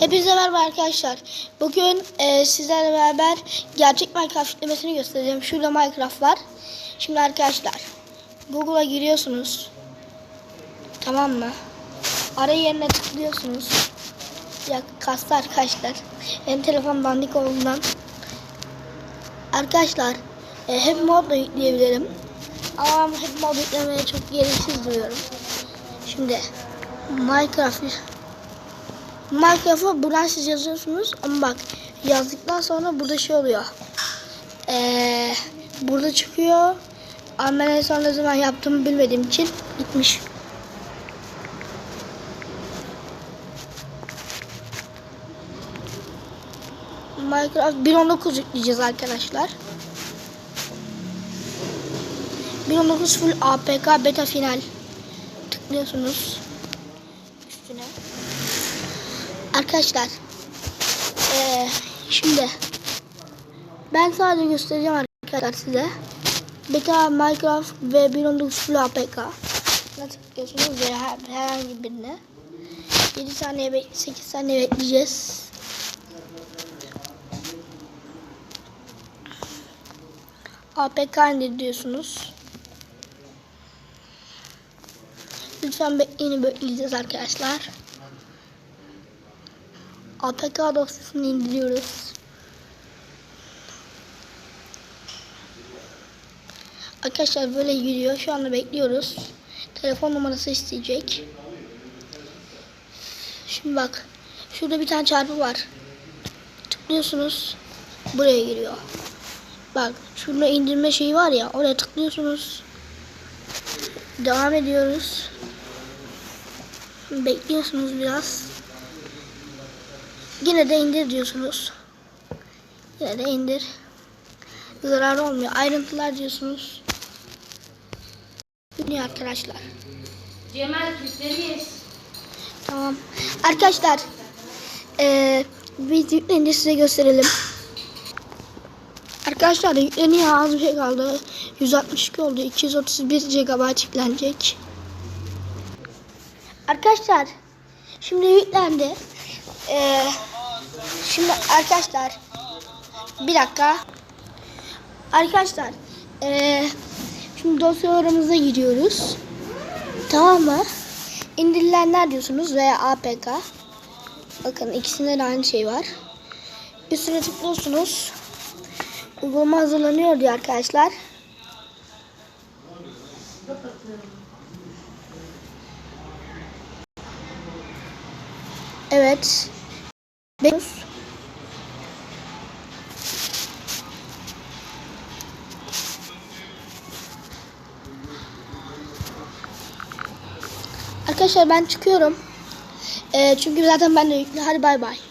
Hepinize merhaba arkadaşlar. Bugün e, sizlerle beraber gerçek Minecraft yüklemesini göstereceğim. Şurada Minecraft var. Şimdi arkadaşlar Google'a giriyorsunuz. Tamam mı? Ara yerine tıklıyorsunuz. Ya kastı arkadaşlar. Benim telefon dandik olduğundan. Arkadaşlar e, hep mod da yükleyebilirim. Ama hep mod yüklemeye çok gereksiz duyuyorum. Şimdi Minecraft Minecraft'ı buradan siz yazıyorsunuz ama bak yazdıktan sonra burada şey oluyor. Ee, burada çıkıyor. Ama en son ne zaman yaptığımı bilmediğim için gitmiş. Minecraft 1.19 yükleyeceğiz arkadaşlar. 1.19 full APK beta final. Tıklıyorsunuz üstüne. Arkadaşlar eee, şimdi ben sadece göstereceğim arkadaşlar size. Beta Minecraft ve 1.19 Full APK. Buna tıklıyorsunuz veya her- herhangi birine. 7 saniye, bek- 8 saniye bekleyeceğiz. APK indir diyorsunuz. Lütfen bekleyin bekleyeceğiz arkadaşlar. APK dosyasını indiriyoruz. Arkadaşlar böyle gidiyor. Şu anda bekliyoruz. Telefon numarası isteyecek. Şimdi bak. Şurada bir tane çarpı var. Tıklıyorsunuz. Buraya giriyor. Bak şurada indirme şeyi var ya. Oraya tıklıyorsunuz. Devam ediyoruz. Bekliyorsunuz biraz. Yine de indir diyorsunuz. Yine de indir. Zarar olmuyor. Ayrıntılar diyorsunuz. Ünlü arkadaşlar. Cemal yükleriyiz. Tamam. Arkadaşlar. Biz yüklenince size gösterelim. Arkadaşlar yükleniyor az bir şey kaldı. 162 oldu. 231 GB yüklenecek. Arkadaşlar şimdi yüklendi. Ee, şimdi arkadaşlar bir dakika. Arkadaşlar ee, şimdi dosyalarımıza giriyoruz. Tamam mı? İndirilenler diyorsunuz veya APK. Bakın ikisinde de aynı şey var. Üstüne tıklıyorsunuz. Uygulama hazırlanıyor diyor arkadaşlar. Evet. Bekliyoruz. Arkadaşlar ben çıkıyorum. Ee, çünkü zaten ben de yüklü. Hadi bay bay.